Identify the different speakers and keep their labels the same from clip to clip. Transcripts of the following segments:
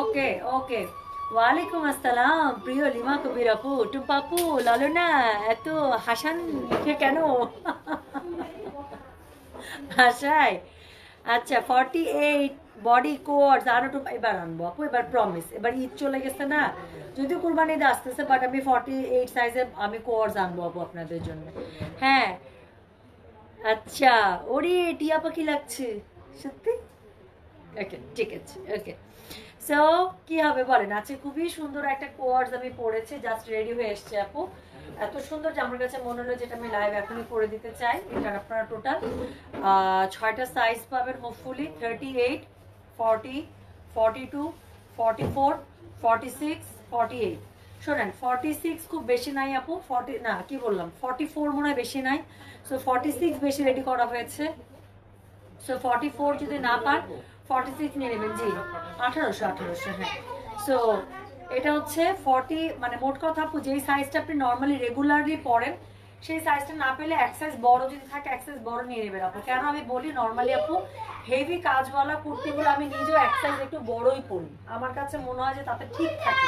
Speaker 1: ওকে ওকে ওয়ালাইকুম আসসালাম, প্রিয় লিমা কবির আপু টুম্পাপু লালনা, এত হাসান মুখে কেন? হাসায় আচ্ছা ফর্টি এইট বডি কোয়ার্স আরও একটু এবার আনব আপু, এবার প্রমিস এবার ঈদ চলে গেছে না? যদিও কুরবানি ঈদ আসতেছে বাট আমি ফর্টি এইট সাইজে আমি কোয়ার্স আনব আপু আপনাদের জন্য। হ্যাঁ। আচ্ছা ওরে, টিয়া পাখি লাগছে। সত্যি? ওকে ঠিক আছে ওকে সো কি হবে বলেন? আজকে খুবই সুন্দর একটা কোয়ার্স আমি পড়েছি জাস্ট রেডি হয়ে এসছে আপু। এত সুন্দর যে আমার কাছে মনে হলো যেটা আমি লাইভ এখনই করে দিতে চাই। এটা আপনারা টোটাল ছয়টা সাইজ পাবেন hopefully thirty eight forty forty two forty four forty six forty eight শোনেন ফর্টি সিক্স খুব বেশি নাই আপু। ফর্টি না, কি বললাম? ফর্টি ফোর মনে হয় বেশি নাই। সো ফর্টি সিক্স বেশি রেডি করা হয়েছে। সো ফর্টি ফোর যদি না পান ফর্টি সিক্স নিয়ে নেবেন জি। আঠারোশো। আঠারোশো হ্যাঁ। সো এটা হচ্ছে ফর্টি মানে মোট কথা আপু যেই সাইজটা আপনি নর্মালি রেগুলারলি পরেন সেই সাইজটা না পেলে এক সাইজ বড় যদি থাকে এক সাইজ বড় নিয়ে নেবেন আপু। কেন আমি বলি নর্মালি আপু হেভি কাজওয়ালা কুর্তিগুলো আমি নিজেও এক সাইজ একটু বড়ই পরি। আমার কাছে মনে হয় যে তাতে ঠিক থাকে।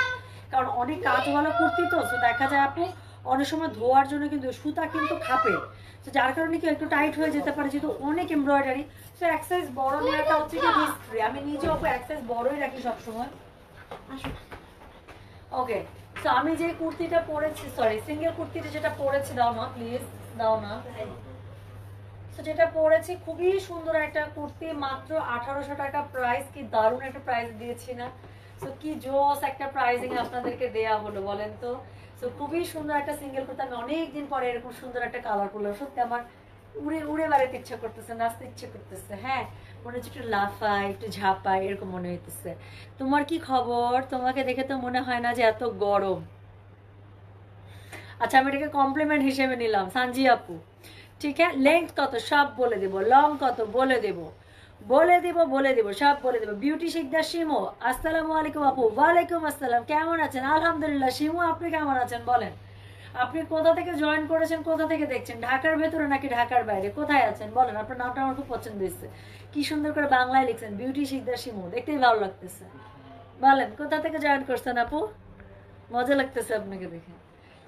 Speaker 1: কারণ অনেক কাজওয়ালা কুর্তি তো দেখা যায় আপু অনেক সময় ধোয়ার জন্য কিন্তু সুতা কিন্তু খাপে। তো যার কারণে কি একটু টাইট হয়ে যেতে পারে যেহেতু অনেক এমব্রয়ডারি তো এক সাইজ বড় নেওয়াটা হচ্ছে কি রিস্ক আমি নিজে আপু এক সাইজ বড়ই রাখি সবসময়। ওকে তো আমি যে কুর্তিটা পরেছি সরি সিঙ্গেল কুর্তিটা যেটা পরেছি দাও না প্লিজ দাও না। তো যেটা পরেছি খুবই সুন্দর একটা কুর্তি মাত্র আঠারোশো টাকা প্রাইস কি দারুণ একটা প্রাইস দিয়েছি না। তো কি জোস একটা প্রাইজিং আপনাদেরকে দেয়া হলো বলেন তো। তো খুবই সুন্দর একটা সিঙ্গেল কুর্তি। আমি অনেকদিন পরে এরকম সুন্দর একটা কালার করলাম সত্যি আমার উড়ে উড়ে বেড়াতে ইচ্ছা করতেছে, নাচতে ইচ্ছে করতেছে। হ্যাঁ মনে হচ্ছে একটু লাফাই একটু ঝাপাই এরকম মনে হইতেছে। তোমার কি খবর? তোমাকে দেখে তো মনে হয় না যে এত গরম। আচ্ছা আমি এটাকে কমপ্লিমেন্ট হিসেবে নিলাম। সানজি আপু, ঠিক আছে লেন্থ কত? সব বলে দেব। লং কত? বলে দেব। বলে দিব বলে দিব, সব বলে দিব। বিউটি শিকদার শিমু, আসসালামু আলাইকুম আপু, ওয়ালাইকুম আসসালাম, কেমন আছেন? আলহামদুলিল্লাহ, শিমু আপনি কেমন আছেন বলেন? আপনি কোথা থেকে জয়েন করেছেন, কোথা থেকে দেখছেন? ঢাকার ভেতরে নাকি ঢাকার বাইরে? কোথায় আছেন? বলেন, আপনার নামটা আমার খুব পছন্দ হয়েছে। কি সুন্দর করে বাংলায় লিখছেন বিউটি শিকদার শিমু, দেখতেই ভালো লাগতেছে। বলেন, কোথা থেকে জয়েন করছেন আপু? মজা লাগতেছে আপনাকে দেখে।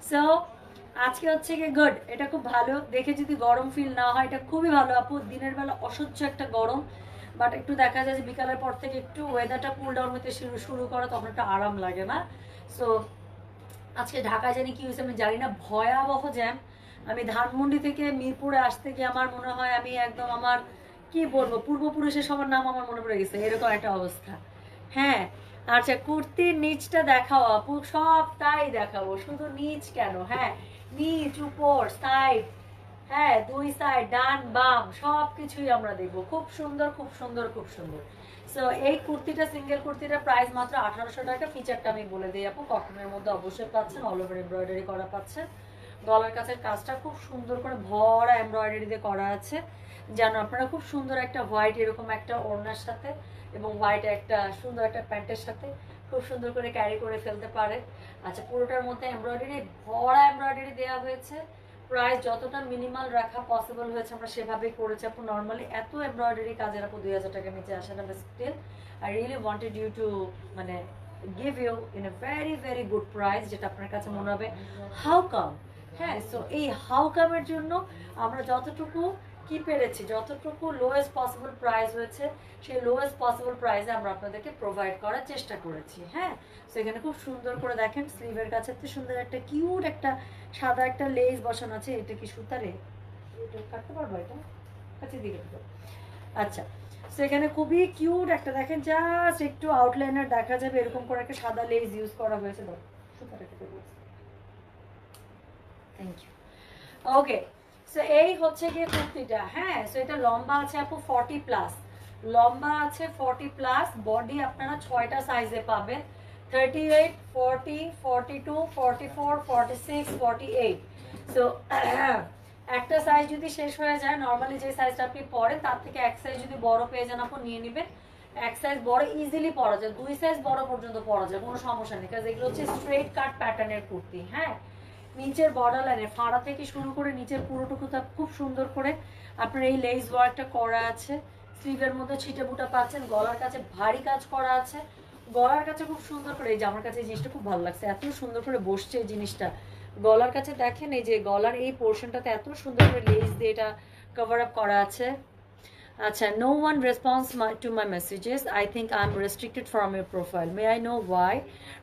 Speaker 1: সো আজকে হচ্ছে কি গুড এটা খুব ভালো। দেখে যদি গরম ফিল না হয়, এটা খুবই ভালো আপু। দিনের বেলা অসহ্য একটা গরম। বাট একটু দেখা যায় যে বিকালের পর থেকে একটু ওয়েদারটা কুল ডাউন হতে শুরু শুরু করে তখন একটা আরাম লাগে না। সো আজকে ঢাকা জানি কি হয়েছে আমি জানি না, ভয়াবহ জ্যাম আমি ধানমন্ডি থেকে মিরপুরে আসতে গিয়ে আমার মনে হয় আমি একদম আমার, কি বলব, পূর্বপুরুষের সবার নাম আমার মনে পড়ে গেছে, এরকম একটা অবস্থা। হ্যাঁ আচ্ছা কুর্তির নিচটা দেখাও আপু, সবটাই দেখাবো, শুধু নিচ কেন? হ্যাঁ নিচ উপর সাইড হ্যাঁ দুই সাইড ডান, বাম সব কিছুই আমরা দেখব। খুব সুন্দর খুব সুন্দর খুব সুন্দর। সো এই কুর্তিটা সিঙ্গেল কুর্তিটা প্রাইস মাত্র আঠারোশো টাকা। ফিচারটা আমি বলে দিই আপু কটনের মধ্যে অবশ্যই পাচ্ছেন অল ওভার এমব্রয়ডারি করা পাচ্ছেন। গলার কাছের কাজটা খুব সুন্দর করে ভরা এমব্রয়ডারি দিয়ে করা আছে। যেন আপনারা খুব সুন্দর একটা হোয়াইট এরকম একটা ওড়নার সাথে এবং হোয়াইট একটা সুন্দর একটা প্যান্টের সাথে খুব সুন্দর করে ক্যারি করে ফেলতে পারে। আচ্ছা পুরোটার মধ্যে এমব্রয়ডারি ভরা এমব্রয়ডারি দেওয়া হয়েছে। প্রাইস যতটা মিনিমাল রাখা পসিবল হয়েছে, আমরা সেভাবেই করেছি। আপু নর্মালি এত এমব্রয়ডারি কাজের আপু দুই হাজার টাকার নিচে আসে না still I really wanted you to মানে give you in a very very good price যেটা আপনার কাছে মনে হবে হাউ কাম হ্যাঁ সো এই হাউ কামের জন্য আমরা যতটুকু কি পেরেছি? যতটুকু লোয়েস্ট পসিবল প্রাইস হয়েছে, সেই লোয়েস্ট পসিবল প্রাইসে আমরা আপনাদেরকে প্রোভাইড করার চেষ্টা করেছি হ্যাঁ? তো এখানে খুব সুন্দর করে দেখেন স্লিভের কাছে এত সুন্দর একটা কিউট একটা সাদা একটা লেস বসানো আছে, এটা কি সুতারে এটা কাটতে পারব এটা? কাছে দিকে। আচ্ছা তো এখানে খুবই কিউট একটা দেখেন জাস্ট একটু আউটলাইনার দেখা যাবে, এরকম করে একটা সাদা লেস ইউজ করা হয়েছে। সুতারে থ্যাংক ইউ ওকে সো এই হচ্ছে গিয়ে কুর্তিটা। হ্যাঁ সো এটা লম্বা আছে আপু ফর্টি প্লাস লম্বা আছে ফর্টি প্লাস বডি আপনারা ছয়টা সাইজে পাবেন। Thirty eight forty forty two forty four forty six forty eight so একটা সাইজ যদি শেষ হয়ে যায় নর্মালি যে সাইজটা আপনি পরেন, তার থেকে এক সাইজ যদি বড় পেয়ে যান নিয়ে নেবেন। এক সাইজ বড় ইজিলি পরা যায়। দুই সাইজ বড় পর্যন্ত পরা যায়, কোনো সমস্যা নেই। কারণ এগুলো হচ্ছে স্ট্রেট কাট প্যাটার্নের কুর্তি হ্যাঁ? নিচের বর্ডার লাইনে ফাড়া থেকে শুরু করে নিচের পুরোটুকু তা খুব সুন্দর করে আপনার এই লেস ওয়ার্কটা করা আছে। স্লিভের মধ্যে ছিটে বুটা পাচ্ছেন, গলার কাছে ভারী কাজ করা আছে। গলার কাছে খুব সুন্দর করে, এই যে আমার কাছে এই জিনিসটা খুব ভালো লাগছে, এত সুন্দর করে বসছে এই জিনিসটা। গলার কাছে দেখেন এই যে গলার এই পোর্শনটাতে এত সুন্দর করে লেস দিয়ে এটা কভার আপ করা আছে। আচ্ছা no one response to my messages I think I am restricted from your profile may I know why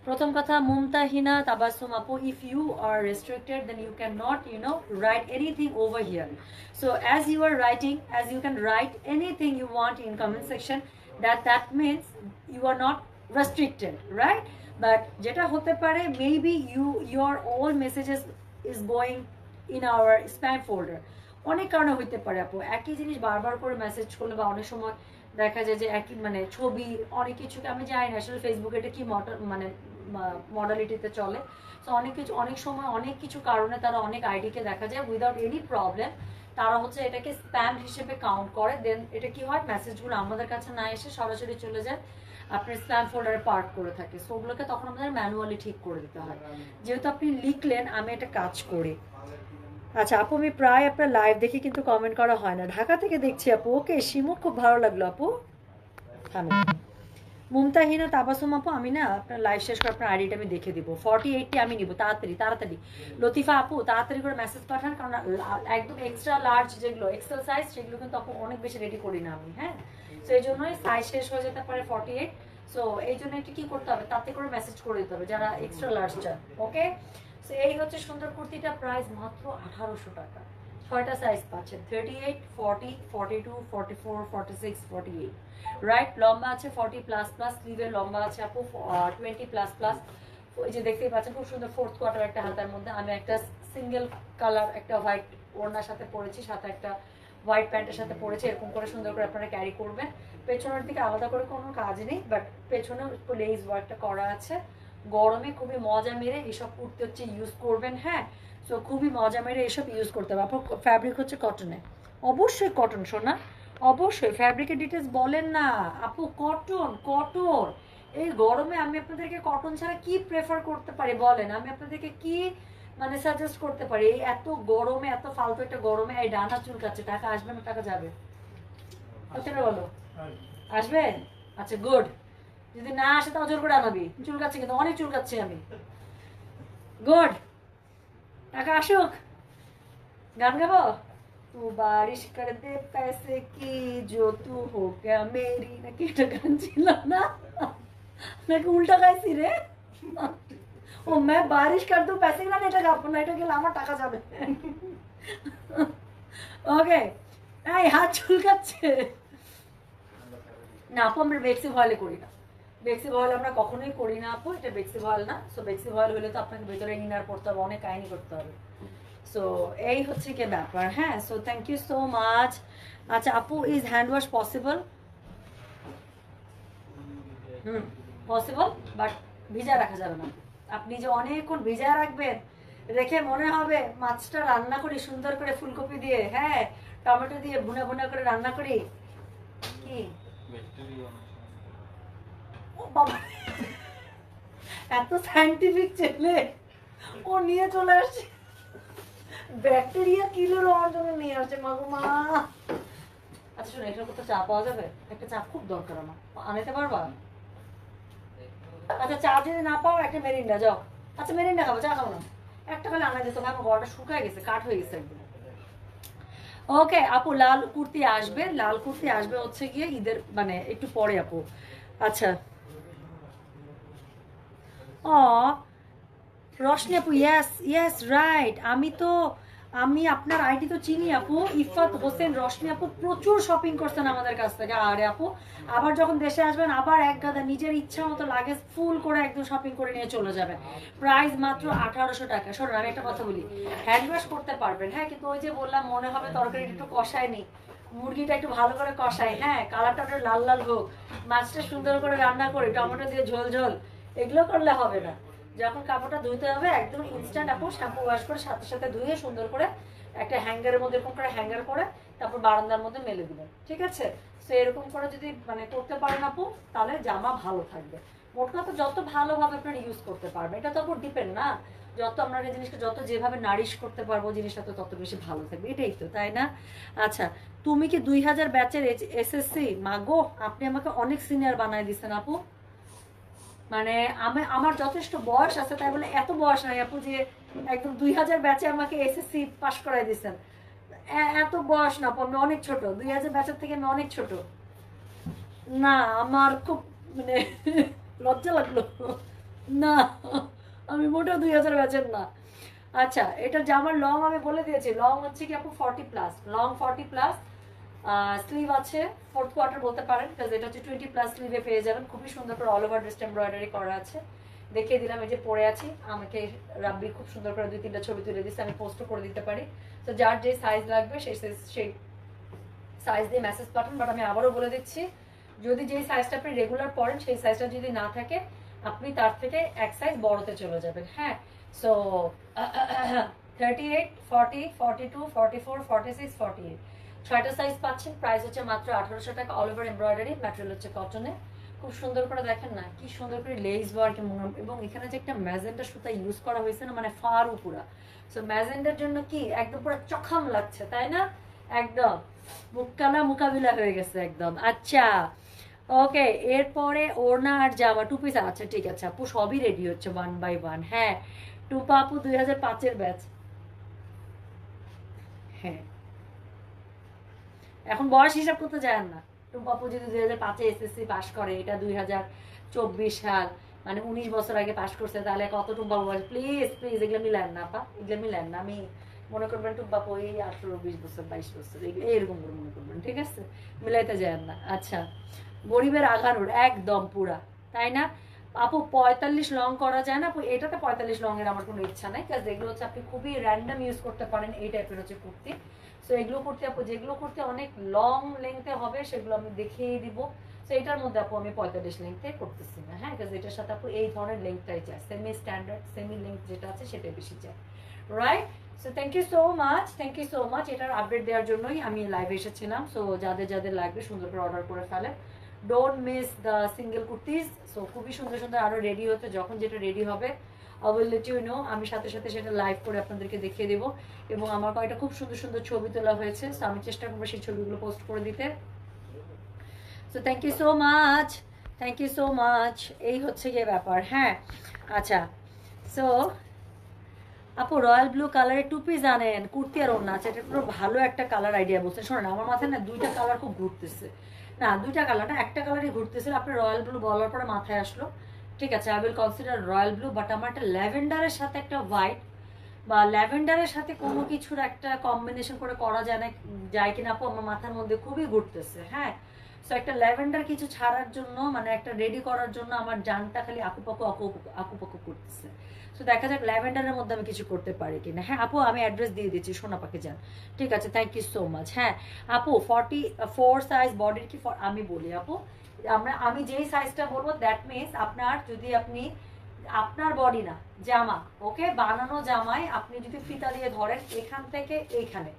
Speaker 1: প্রথম কথা মুমতাহিনা তাবাসুম আপু if you are restricted then you can not you know write anything over here so as you are writing as you can write anything you want in comment section that that means you are not restricted right but যেটা হতে পারে maybe you your all messages is going in our spam folder অনেক কারণে হইতে পারে আপু। একই জিনিস বারবার করে মেসেজ করলে বা অনেক সময় দেখা যায় যে একই মানে ছবি, অনেক কিছুকে আমি জানি না আসলে ফেসবুকে এটা কি মানে মডালিটিতে চলে। তো অনেক কিছু, অনেক সময় অনেক কিছু কারণে তারা অনেক আইডিকে দেখা যায় উইদাউট এনি প্রবলেম তারা হচ্ছে এটাকে স্প্যাম হিসেবে কাউন্ট করে দেন এটা কি হয়? মেসেজগুলো আমাদের কাছে না এসে সরাসরি চলে যায়। আপনার স্প্যাম ফোল্ডারে পার্ক করে থাকে। সো ওগুলোকে তখন আমাদের ম্যানুয়ালি ঠিক করে দিতে হয়। যেহেতু আপনি লিখলেন, আমি এটা কাজ করি। আচ্ছা আপু, আমি প্রায় আপনার লাইভ দেখে কিন্তু কমেন্ট করা হয় না। ঢাকা থেকে দেখছি আপু। ওকে, শিমু, খুব ভালো লাগল আপু। থামে। মুমতাহিনা, তাবাসুম আপু, আমি না আপনার লাইভ শেষ করে আপনার আইডিটা আমি দেখে দিব। ফর্টি এইটটি আমি নিব, তাড়াতাড়ি তাড়াতাড়ি। লতিফা আপু, তাড়াতাড়ি করে মেসেজ পাঠান, কারণ একদম এক্সট্রা লার্জ যেগুলো এক্সেল সাইজ সেগুলো কিন্তু আপু অনেক বেশি রেডি করি না আমি হ্যাঁ? তো এই জন্যই সাইজ শেষ হয়ে যেতে পারে ফর্টি এইট সো এই জন্য এটা কি করতে হবে? তাতে করে মেসেজ করে দিতে হবে, যারা এক্সট্রা লার্জ চান ওকে সো এই হচ্ছে সুন্দর কুর্তিটা প্রাইস মাত্র আঠারোশো টাকা। ছয়টা সাইজ পাচ্ছেন। Thirty eight forty forty two forty four forty six forty eight right লম্বা আছে ফর্টি প্লাস প্লাস স্লিভের লম্বা আছে আপু টোয়েন্টি প্লাস প্লাস ওই যে দেখতেই পাচ্ছেন, খুব সুন্দর ফোর্থ কোয়ার্টার একটা হাতার মধ্যে। আমি একটা সিঙ্গেল কালার একটা হোয়াইট ওড়নার সাথে পরেছি, সাথে একটা হোয়াইট প্যান্টের সাথে পরেছি। এরকম করে সুন্দর করে আপনারা ক্যারি করবেন। পেছনের দিকে আলাদা করে কোনো কাজ নেই বাট পেছনে লেস ওয়ার্কটা করা আছে। গরমে খুবই মজা মেরে এসব কুর্তি হচ্ছে ইউজ করবেন হ্যাঁ? সো খুবই মজা মেরে এসব ইউজ করতে হবে। আপনার ফ্যাব্রিক হচ্ছে কটনে অবশ্যই কটন শোনা অবশ্যই ফ্যাব্রিকের ডিটেলস বলেন না। আপু কটন কটন এই গরমে আমি আপনাদেরকে কটন ছাড়া কি প্রেফার করতে পারি বলেন? আমি আপনাদেরকে কি মানে সাজেস্ট করতে পারি? এই এত গরমে এত ফালতু একটা গরমে এই ডানা চুলকাচ্ছে। টাকা আসবে না টাকা যাবে? বলো। আসবে। আচ্ছা গুড যদি না আসে তাও জোর করে আনাবি চুলকাচ্ছে কিন্তু অনেক চুলকাচ্ছি আমি গুড টাকা আসুক গান গাবো তু বারিশ কর দে पैसे की जो तू हो क्या मेरी নাকি এটা গান ছিল না নাকি উল্টা গাইছি রে ও मैं बारिश कर दूं पैसे না এটা গাবো না এটা গেলে আমার টাকা যাবে ওকে এই হাত চুলকাচ্ছে না আপু আমরা বেক্সি ভয়েলে করি না বেক্সি ভয়েল আমরা কখনোই করি না আপু, এটা বেক্সি ভয়েল না। সো বেক্সি ভয়েল হলে তো আপনাকে ভেতরে ইনার করতে হবে, অনেক কাহিনি করতে হবে। সো এই হচ্ছে কি ব্যাপার হ্যাঁ? So thank you so much আচ্ছা আপু is hand wash possible hmm possible but ভিজা রাখা যাবে না। আপনি যে অনেকক্ষণ ভিজা রাখবেন রেখে মনে হবে মাছটা রান্না করি, সুন্দর করে ফুলকপি দিয়ে হ্যাঁ? টমেটো দিয়ে ভুনা ভুনা করে রান্না করি। কি? এত সাইন্টিফিক ছেলে। ও নিয়ে চলে আসছে ব্যাকটেরিয়া কিলোর আমার জন্য নিয়ে আসছে মাগো মা। আচ্ছা শোনো, এটার কোথাও চা পাওয়া যাবে? একটা চা খুব দরকার আমার। আনাতে পারবা? আচ্ছা চা যদি না পাও, একটা মেরিন্ডা, যাও। আচ্ছা মেরিন্ডা খাব, চা খাব না। একটা খালি আনা যেত আমার গলাটা শুকায় গেছে, কাঠ হয়ে গেছে একদম। ওকে, আপু, লাল কুর্তি আসবে। লাল কুর্তি আসবে হচ্ছে গিয়ে ঈদের মানে একটু পরে, আপু। আচ্ছা। ও রশনি আপু ইয়েস ইয়েস রাইট আমি তো, আমি আপনার আইডি তো চিনি আপু। ইফাত হোসেন, রশনি আপু প্রচুর শপিং করছেন আমাদের কাছ থেকে। আরে আপু, আবার যখন দেশে আসবেন, আবার এক গাদা নিজের ইচ্ছা মতো লাগেজ ফুল করে একদম শপিং করে নিয়ে চলে যাবেন। প্রাইস মাত্র আঠারোশো টাকা। শোনেন আমি একটা কথা বলি। হ্যান্ড ওয়াশ করতে পারবেন হ্যাঁ? কিন্তু ওই যে বললাম, মনে হবে তরকারিটা একটু কষায় নি মুরগিটা একটু ভালো করে কষায় হ্যাঁ? কালারটা লাল লাল হোক। মাছটা সুন্দর করে রান্না করে, টমেটো দিয়ে ঝোল ঝোল। এগুলো করলে হবে না। যখন কাপড়টা ধুইতে হবে, একদম ইনস্ট্যান্ট আপু শ্যাম্পু ওয়াশ করে সাথে সাথে ধুয়ে সুন্দর করে একটা হ্যাঙ্গারের মধ্যে, এরকম করে হ্যাঙ্গার করে তারপর বারান্দার মধ্যে মেলে দিবেন ঠিক আছে? তো এরকম করে যদি মানে করতে পারেন আপু, তাহলে জামা ভালো থাকবে। মোট কথা যত ভালোভাবে আপনারা ইউজ করতে পারবেন, এটা তো উপর ডিপেন্ড না। যত আমরা এই জিনিসকে যত যেভাবে নারিশ করতে পারব, জিনিসটা তো তত বেশি ভালো থাকবে। এটাই তো, তাই না? আচ্ছা তুমি কি দুই হাজার ব্যাচের এসএসসি মাগো, আপনি আমাকে অনেক সিনিয়র বানায় দিচ্ছেন আপু। মানে আমি, আমার যথেষ্ট বয়স আছে, তাই বলে এত বয়স নাই আপু যে একদম দুই হাজার ব্যাচে আমাকে এসএসসি পাশ করাই দিয়েছেন। এ- এত বয়স না আমি অনেক ছোট, দুই হাজার ব্যাচের থেকে আমি অনেক ছোট। না, আমার খুব মানে লজ্জা লাগল। না, আমি মোটেও দুই হাজার ব্যাচের না। আচ্ছা এটা জামার লং আমি বলে দিয়েছি লং হচ্ছে কি আপু forty plus long forty plus sleeve আছে ফোর্থ কোয়ার্টার বলতে পারেন বিকজ এটা হচ্ছে টোয়েন্টি প্লাস স্লিভে পেয়ে যাবেন। খুবই সুন্দর করে অল ওভার ড্রেসটা এমব্রয়ডারি করা আছে। দেখিয়ে দিলাম, এই যে পরে আছি, আমাকে রাব্বি খুব সুন্দর করে দুই, তিনটা ছবি তুলে দিচ্ছে, আমি পোস্টও করে দিতে পারি। তো যার যে সাইজ লাগবে সেই সেই সাইজ দিয়ে মেসেজ পাঠান বাট আমি আবারও বলে দিচ্ছি, যদি যেই সাইজটা আপনি রেগুলার পরেন, সেই সাইজটা যদি না থাকে, আপনি তার থেকে এক সাইজ বড়তে চলে যাবেন হ্যাঁ? So thirty eight forty forty two forty four forty six forty eight ছয়টা সাইজ পাচ্ছেন প্রাইস হচ্ছে মাত্র আঠারোশো টাকা অল ওভার এমব্রয়ডারি ম্যাটেরিয়াল হচ্ছে কটনে খুব সুন্দর করে দেখেন না, কি সুন্দর করে লেস ওয়ার্ক এবং এখানে যে একটা ম্যাজেন্ডা সুতা ইউজ করা হয়েছে না মানে ফার পুরা সো ম্যাজেন্ডার জন্য কি একদম পুরো চখাম লাগছে, তাই না? একদম। মুক্কালা মোকাবিলা হয়ে গেছে একদম। আচ্ছা ওকে এরপরে ওড়না আর জামা টু পিস আচ্ছা ঠিক আছে, আপু সবই রেডি হচ্ছে ওয়ান বাই ওয়ান হ্যাঁ। টুপা আপু দুই হাজার পাঁচের ব্যাচ হ্যাঁ। এখন বয়স হিসাব করতে যায় না। টুম্পা আপু যদি দুই হাজার পাঁচে এসএসসি পাস করে, এটা দুই হাজার চব্বিশ সাল মানে উনিশ বছর আগে পাস করছে, তাহলে কত টুম্পা বয়স? প্লিজ প্লিজ এগুলো মিলান না পা এগুলো মিলান না। আমি মনে করবেন টুম্পা আপু এই আঠেরো, বিশ বছর, বাইশ বছর, এগুলো এরকম করে মনে করবেন, ঠিক আছে? মিলাইতে যায় না। আচ্ছা গরিবের আগানোর, একদম পুরা, তাই না? আপু, পঁয়তাল্লিশ লং করা যায় না, আপু, এটাতে পঁয়তাল্লিশ লং এর আমার কোনো ইচ্ছা নাই কাজ এগুলো হচ্ছে আপনি খুবই র্যান্ডম ইউজ করতে পারেন, এই টাইপের হচ্ছে কুর্তি। সো এগুলো করতে আপু, যেগুলো করতে অনেক লং লেংথে হবে, সেগুলো আমি দেখিয়ে দিব। সো এটার মধ্যে আপু আমি পঁয়তাল্লিশ লেংথে করতেছি না হ্যাঁ কাজ এটার সাথে আপু এই ধরনের লেংথটাই চাই সেমি স্ট্যান্ডার্ড সেমি লেংথ যেটা আছে সেটাই বেশি চাই right so thank you so much thank you so much এটার আপডেট দেওয়ার জন্যই আমি লাইভে এসেছিলাম। সো যাদের যাদের লাগবে সুন্দর করে অর্ডার করে ফেলেন। Don't miss the single kurtis so খুবই সুন্দর সুন্দর আরও রেডি হতে, যখন যেটা রেডি হবে I will let you know আমি সাথে সাথে সেটা লাইভ করে আপনাদেরকে দেখিয়ে দেবো। এবং আমার কয়েকটা খুব সুন্দর সুন্দর ছবি তোলা হয়েছে। সো আমি চেষ্টা করব সেই ছবিগুলো পোস্ট করে দিতে। So thank you so much thank you so much এই হচ্ছে গিয়ে ব্যাপার হ্যাঁ। আচ্ছা সো আপু রয়্যাল ব্লু কালারের টু পিস আনেন কুর্তি আর ওড়না। আছে এটা পুরো ভালো একটা কালার আইডিয়া বলছে শোনেন, আমার মাথায় না দুইটা কালার খুব ঘুরতেছে। না, দুইটা কালার না, একটা কালারই ঘুরতেছিল। আপনার রয়্যাল ব্লু বলার পরে মাথায় আসলো। ঠিক আছে I will consider royal blue but আমার একটা ল্যাভেন্ডারের সাথে একটা হোয়াইট বা ল্যাভেন্ডারের সাথে কোনো কিছুর একটা কম্বিনেশন করে করা যায় না, যায় কিনা আপু, আমার মাথার মধ্যে খুবই ঘুরতেছে হ্যাঁ? সো একটা ল্যাভেন্ডার কিছু ছাড়ার জন্য মানে একটা রেডি করার জন্য আমার জানটা খালি আকুপাকু আকু আকুপাকু করতেছে। সো দেখা যাক ল্যাভেন্ডারের মধ্যে আমি কিছু করতে পারি কিনা। হ্যাঁ আপু, আমি অ্যাড্রেস দিয়ে দিচ্ছি সোনা পাকে যান। ঠিক আছে থ্যাংক ইউ সো মাচ হ্যাঁ আপু ফর্টি ফোর সাইজ বডির কি আমি বলি, আপু। আমরা, আমি যেই সাইজটা বলব দ্যাট মিনস আপনার, যদি আপনি, আপনার বডি না, জামা ওকে বানানো জামায় আপনি যদি ফিতা দিয়ে ধরেন, এখান থেকে এইখানে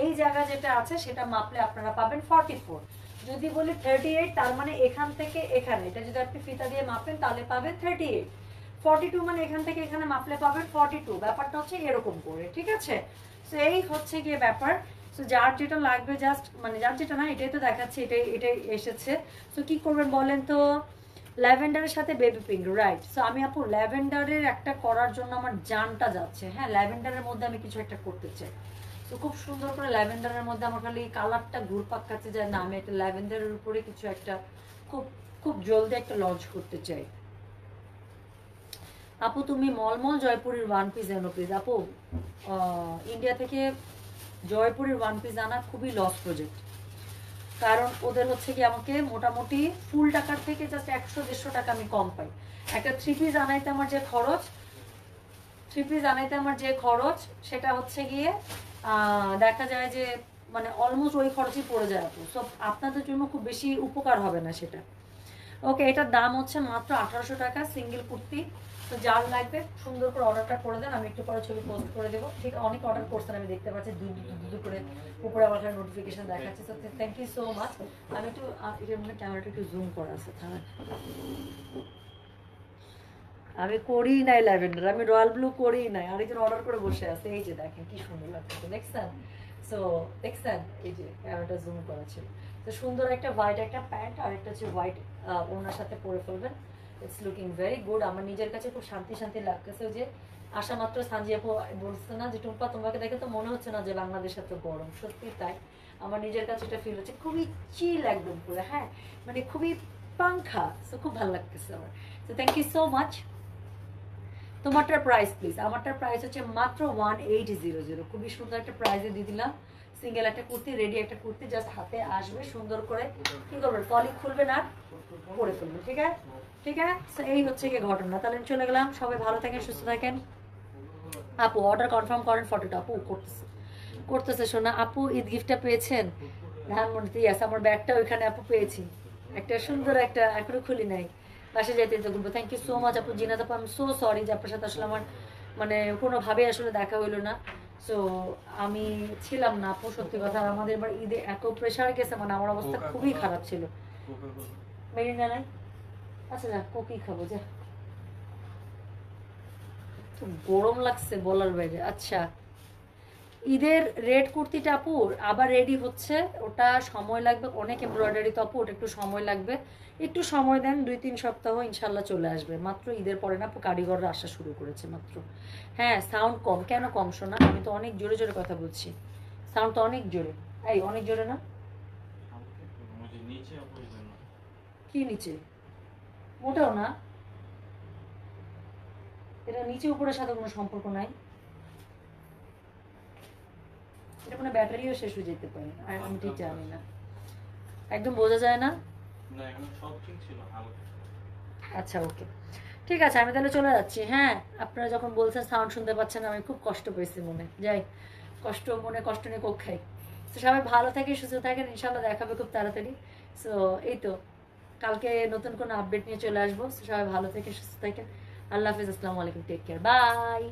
Speaker 1: এই জায়গা যেটা আছে, সেটা মাপলে আপনারা পাবেন ফর্টি ফোর যদি বলি থার্টি এইট তার মানে এখান থেকে এখানে। এটা যদি আপনি ফিতা দিয়ে মাপেন, তাহলে পাবেন থার্টি এইট টু মানে এখান থেকে এখানে মাপলে পাবেন ফর্টি টু ব্যাপারটা হচ্ছে এরকম করে, ঠিক আছে? তো এই হচ্ছে গিয়ে ব্যাপার। তো যার যেটা লাগবে জাস্ট মানে যার যেটা না এটাই তো দেখাচ্ছে, এটাই এটাই এসেছে। তো কি করবেন বলেন তো? ল্যাভেন্ডারের সাথে বেবি পিঙ্ক রাইট সো আমি আপু, ল্যাভেন্ডারের একটা করার জন্য আমার জানটা যাচ্ছে। হ্যাঁ ল্যাভেন্ডারের মধ্যে আমি কিছু একটা করতে চাই। তো খুব সুন্দর করে ল্যাভেন্ডারের মধ্যে আমার খালি কালারটা ঘুরপাক খাচ্ছে যে না আমি একটা ল্যাভেন্ডারের উপরে কিছু একটা খুব খুব জলদি একটা লঞ্চ করতে চাই। আপু, তুমি মলমল জয়পুরের ওয়ান পিস এনো প্লিজ আপু ইন্ডিয়া থেকে জয়পুরের ওয়ান পিস আনা খুবই লস প্রজেক্ট কারণ ওদের হচ্ছে কি আমাকে মোটামুটি ফুল টাকার থেকে জাস্ট একশো, দেড়শো টাকা আমি কম পাই। একটা থ্রি পিস আনাইতে আমার যে খরচ থ্রি পিস আনাইতে আমার যে খরচ, সেটা হচ্ছে গিয়ে দেখা যায় যে মানে অলমোস্ট ওই খরচই পড়ে যায় আপু। সো আপনাদের জন্য খুব বেশি উপকার হবে না সেটা। ওকে এটার দাম হচ্ছে মাত্র আঠারোশো টাকা সিঙ্গেল কুর্তি। তো যার লাগবে, সুন্দর করে অর্ডারটা করে দেন, আমি একটু পরে ছবি পোস্ট করে দেবো। ঠিক, অনেক অর্ডার করছেন, আমি দেখতে পাচ্ছি, দু, দু- দু- দু করে উপরে আমার নোটিফিকেশন দেখাচ্ছে। তো থ্যাংক ইউ সো মাচ আমি একটু এটার মধ্যে ক্যামেরাটা একটু জুম করা আছে। আমি করি নাই ল্যাভেন্ডার, আমি রয়্যাল ব্লু করি নাই। আরেকজন অর্ডার করে বসে আছে। এই যে দেখেন কি সুন্দর লাগছে দেখছেন সো দেখছেন এই যে ক্যামেরাটা জুম করা ছিল। তো সুন্দর একটা হোয়াইট একটা প্যান্ট আর একটা হচ্ছে হোয়াইট ওনার সাথে পরে ফেলবেন। ইটস লুকিং ভেরি গুড আমার নিজের কাছে খুব শান্তি শান্তি লাগতেছে যে আসা মাত্র সানজি বলছে না যে, টুম্পা, তোমাকে দেখে তো মনে হচ্ছে না যে বাংলাদেশ এত গরম। সত্যি তাই। আমার নিজের কাছে এটা ফিল হচ্ছে খুবই চিল একদম পুরো হ্যাঁ? মানে খুবই পাংখা সো খুব ভালো লাগতেছে আমার। তো থ্যাংক ইউ সো মাচ তোমারটার প্রাইস প্লিজ আমারটার প্রাইস হচ্ছে মাত্র ওয়ান এইট জিরো জিরো খুবই সুন্দর একটা প্রাইজে দিয়ে দিলাম। সিঙ্গেল একটা কুর্তি রেডি একটা কুর্তি জাস্ট হাতে আসবে, সুন্দর করে কি করবেন কলি খুলবেন আর পরে ফেলবেন ঠিক আছে? ঠিক আছে? এই হচ্ছে গিয়ে ঘটনা। তাহলে আমি চলে গেলাম। সবাই ভালো থাকেন, সুস্থ থাকেন। আপু অর্ডার কনফার্ম করেন ফটোটা আপু, করতেছে। করতেছে শোনা আপু, ঈদ গিফটটা পেয়েছেন? ধানমন্ডিতে ইয়াস আমার ব্যাগটা ওইখানে আপু পেয়েছি। একটা সুন্দর একটা, এখনও খুলি নাই। বাসে যাইতে যেতে বলব থ্যাংক ইউ সো মাচ আপু জিনাত আপু আমি সো সরি যে আপনার সাথে আসলে আমার মানে কোনোভাবে আসলে দেখা হইল না। সো আমি ছিলাম না আপু সত্যি কথা। আমাদের এবার ঈদে এত প্রেশার গেছে মানে আমার অবস্থা খুবই খারাপ ছিল। মেরিনা নাই আচ্ছা যা কোকি খাব যা। তো গরম লাগছে বলার বাইরে। আচ্ছা। ঈদের রেড কুর্তিটা আপুর আবার রেডি হচ্ছে। ওটা সময় লাগবে, অনেক এমব্রয়ডারি তো আপু, ওটা একটু সময় লাগবে। একটু সময় দেন, দুই তিন সপ্তাহ ইনশাল্লাহ চলে আসবে। মাত্র ঈদের পরে না কারিগররা আসা শুরু করেছে মাত্র। হ্যাঁ সাউন্ড কম। কেন কম শোনা? আমি তো অনেক জোরে জোরে কথা বলছি। সাউন্ড তো অনেক জোরে। এই, অনেক জোরে না? কি নিচে? ওটাও না? এটা নিচে উপরের সাথে কোনো সম্পর্ক নাই? এটা কোনো ব্যাটারিও শেষ হয়ে যেতে পারে আর আমি ঠিক জানি না। একদম বোঝা যায় না? আচ্ছা ওকে। ঠিক আছে আমি তাহলে চলে যাচ্ছি হ্যাঁ? আপনারা যখন বলছেন সাউন্ড শুনতে পাচ্ছেন আমি খুব কষ্ট পেয়েছি মনে। যাই কষ্ট মনে কষ্ট নিয়ে কোক খাই। তো সবাই ভালো থাকে সুস্থ থাকেন ইনশাল্লাহ দেখাবে খুব তাড়াতাড়ি। সো এই তো কালকে নতুন কোনো আপডেট নিয়ে চলে আসব। সবাই ভালো থেকে সুস্থ থাকেন। আল্লাহ হাফিজ আসসালামু আলাইকুম টেক কেয়ার বাই